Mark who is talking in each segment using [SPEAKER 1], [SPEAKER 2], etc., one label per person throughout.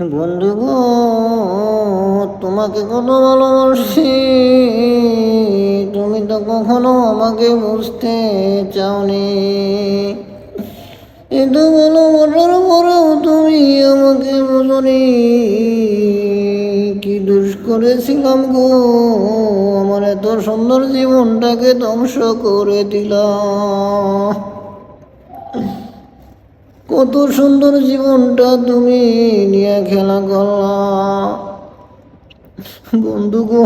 [SPEAKER 1] বন্ধু গো, তোমাকে কত ভালোবাসি। তুমি তো কখনো আমাকে বুঝতে চাওনি। কিন্তু ভালোবাসার পরেও তুমি আমাকে বুঝনি। কি দুষ করেছিলাম গো, আমার এত সুন্দর জীবনটাকে ধ্বংস করে দিলাম কত সুন্দর জীবনটা তুমি নিয়ে খেলা করলা। বন্ধু গো,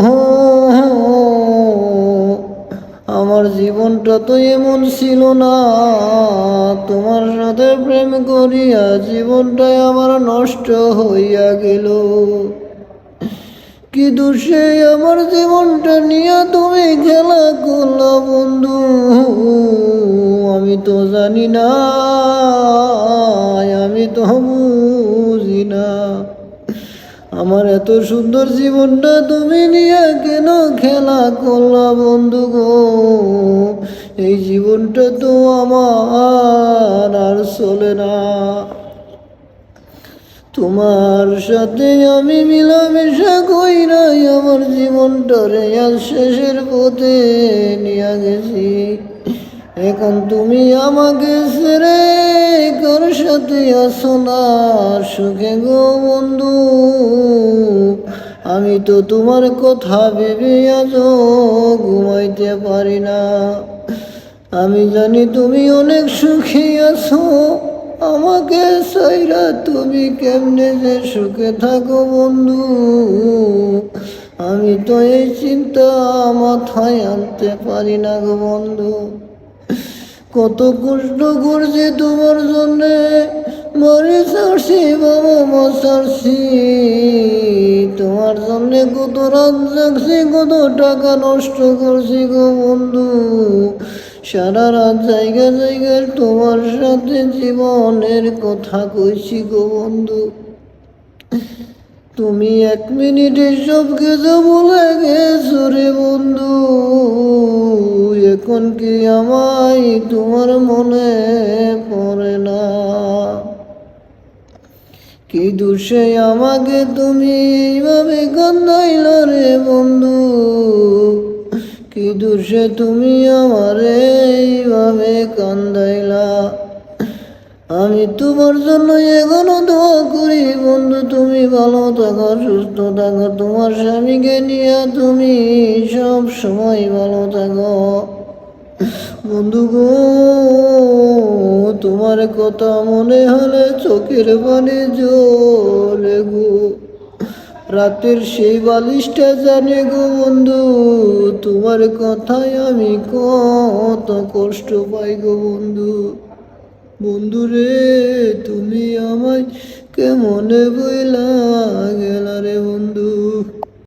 [SPEAKER 1] আমার জীবনটা তো এমন ছিল না। তোমার সাথে প্রেম করিয়া জীবনটাই আমার নষ্ট হইয়া গেল। কি দোষে আমার জীবনটা নিয়ে তুমি খেলা করলা বন্ধু। আমি তো জানি না, আমি তো বুঝি না। আমার এত সুন্দর জীবনটা তুমি নিয়ে কেন খেলা করলা বন্ধু গো? এই জীবনটা তো আমার আর চলে না। তোমার সাথে আমি মিলামেশা কইরাই আমার জীবনটারে আজ শেষের পথে নিয়ে গেছি। এখন তুমি আমাকে ছেড়ে কার সাথে আসো না? সুখে গো বন্ধু, আমি তো তোমার কথা ভেবে আজ ঘুমাইতে পারি না। আমি জানি তুমি অনেক সুখী আছো, আমাকে সাইরা তুমি কেমনে যে সুখে থাকো বন্ধু? আমি তো এই চিন্তা মাথায় আনতে পারি না গো বন্ধু। কত কষ্ট করছি তোমার জন্যে। মরে সারছি বাবা সারছি তোমার জন্যে কত রাত জাগছি, কত টাকা নষ্ট করছি গো বন্ধু। সারা রাত জায়গা জায়গায় তোমার সাথে জীবনের কথা কইছি গো বন্ধু। তুমি এক মিনিটে সব কিছু বলে গেছো রে বন্ধু। এখন কি আমায় তোমার মনে পড়ে না? কি দোষে আমাকে তুমি এইভাবে কান্দাইল রে বন্ধু? কি দোষে তুমি আমারে এইভাবে কান্দাইলা? আমি তোমার জন্য এখনও দোয়া করি, বন্ধু, তুমি ভালো থাকো, সুস্থ থাকো, তোমার স্বামীকে নিয়ে তুমি সব সময় ভালো থাকো। বন্ধু গো, তোমার কথা মনে হলে চোখের পানি জলে গো। রাতের সেই বালিশটা জানে গো বন্ধু, তোমার কথায় আমি কত কষ্ট পাই গো বন্ধু। বন্ধু রে তুমি আমায় কেমনে বইলা গেলা রে বন্ধু।